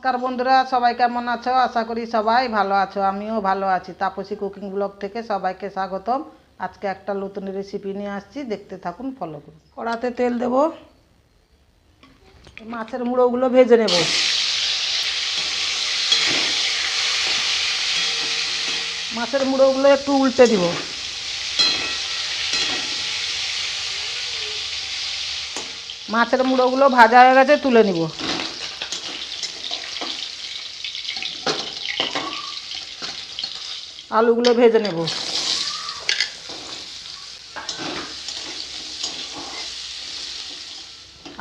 নমস্কার বন্ধুরা, সবাই কেমন আছো? আশা করি সবাই ভালো আছো, আমিও ভালো আছি। তাপসী কুকিং ব্লগ থেকে সবাইকে স্বাগতম। আজকে একটা নতুন রেসিপি নিয়ে আসছি, দেখতে থাকুন ফলো করুন। কড়াতে তেল দেব, মাছের মুড়োগুলো ভেজে নেব। মাছের মুড়োগুলো একটু উল্টে দিব। মাছের মুড়োগুলো ভাজা হয়ে গেছে, তুলে নিব। আলুগুলো ভেজে নেব।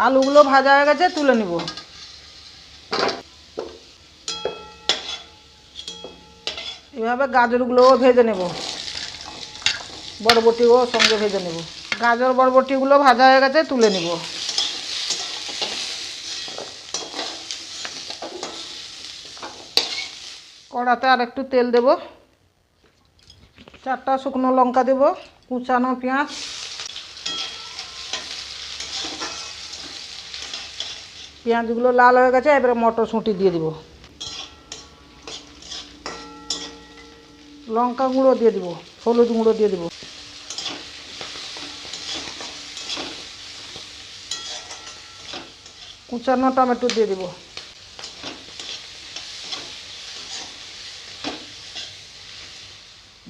আলুগুলো ভাজা হয়ে গেছে, তুলে নিব। এভাবে গাজরগুলোও ভেজে নেব। বরবটিও সঙ্গে ভেজে নেব। গাজর বরবটিগুলো ভাজা হয়ে গেছে, তুলে নিব। কড়াতে আর একটু তেল দেব। চারটা শুকনো লঙ্কা দেব, কুচানো পেঁয়াজ। পেঁয়াজগুলো লাল হয়ে গেছে, এবারে মটরশুঁটি দিয়ে দিব। লঙ্কা গুঁড়ো দিয়ে দিব, হলুদ গুঁড়ো দিয়ে দিব। কুচানো টমেটো দিয়ে দিব।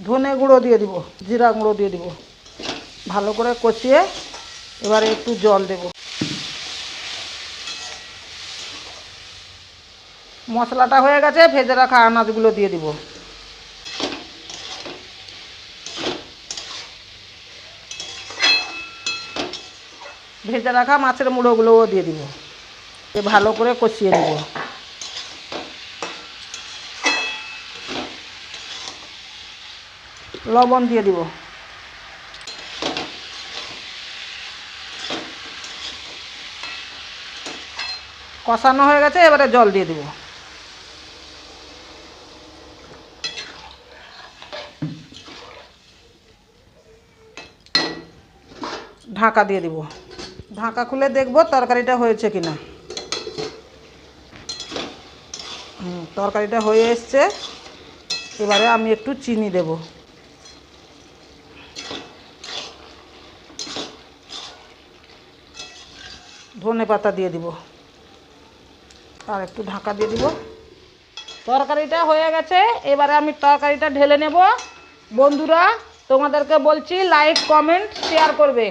ধনে গুঁড়ো দিয়ে দিব, জিরা গুঁড়ো দিয়ে দিব। ভালো করে কষিয়ে এবারে একটু জল দেব। মশলাটা হয়ে গেছে, ভেজে রাখা আনাজগুলো দিয়ে দিব। ভেজে রাখা মাছের মুড়োগুলোও দিয়ে দিব। ভালো করে কষিয়ে নেব। লবণ দিয়ে দিব। কষানো হয়ে গেছে, এবারে জল দিয়ে দিব। ঢাকা দিয়ে দিব। ঢাকা খুলে দেখব তরকারিটা হয়েছে কিনা। তরকারিটা হয়ে এসছে। এবারে আমি একটু চিনি দেব। ধনে পাতা দিয়ে দিব। আর একটু ঢাকা দিয়ে দিব। তরকারিটা হয়ে গেছে। এবারে আমি তরকারিটা ঢেলে নেব। বন্ধুরা, তোমাদেরকে বলছি লাইক কমেন্ট শেয়ার করবে।